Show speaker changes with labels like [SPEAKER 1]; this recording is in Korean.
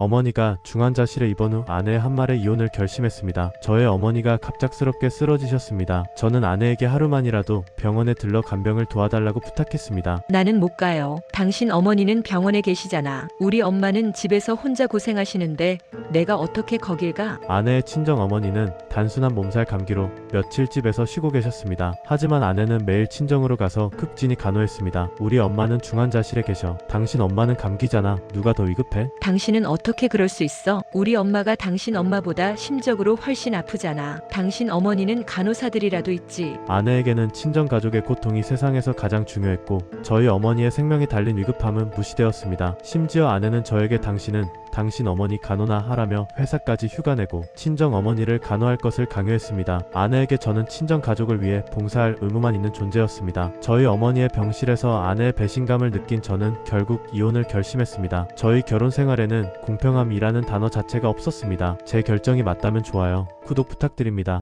[SPEAKER 1] 어머니가 중환자실에 입원 후 아내의 한 말에 이혼을 결심했습니다. 저의 어머니가 갑작스럽게 쓰러지셨습니다. 저는 아내에게 하루만이라도 병원에 들러 간병을 도와달라고 부탁했습니다.
[SPEAKER 2] 나는 못 가요. 당신 어머니는 병원에 계시잖아. 우리 엄마는 집에서 혼자 고생하시는데 내가 어떻게 거길 가?
[SPEAKER 1] 아내의 친정 어머니는 단순한 몸살 감기로 며칠 집에서 쉬고 계셨습니다. 하지만 아내는 매일 친정으로 가서 극진히 간호했습니다. 우리 엄마는 중환자실에 계셔. 당신 엄마는 감기잖아. 누가 더 위급해?
[SPEAKER 2] 당신은 어떻게 그럴 수 있어? 우리 엄마가 당신 엄마보다 심적으로 훨씬 아프잖아. 당신 어머니는 간호사들이라도 있지.
[SPEAKER 1] 아내에게는 친정 가족의 고통이 세상에서 가장 중요했고 저희 어머니의 생명이 달린 위급함은 무시되었습니다. 심지어 아내는 저에게 당신은 당신 어머니 간호나 하라며 회사까지 휴가 내고 친정 어머니를 간호할 것을 강요했습니다. 아내에게 저는 친정 가족을 위해 봉사할 의무만 있는 존재였습니다. 저희 어머니의 병실에서 아내의 배신감을 느낀 저는 결국 이혼을 결심했습니다. 저희 결혼 생활에는 공평함이라는 단어 자체가 없었습니다. 제 결정이 맞다면 좋아요. 구독 부탁드립니다.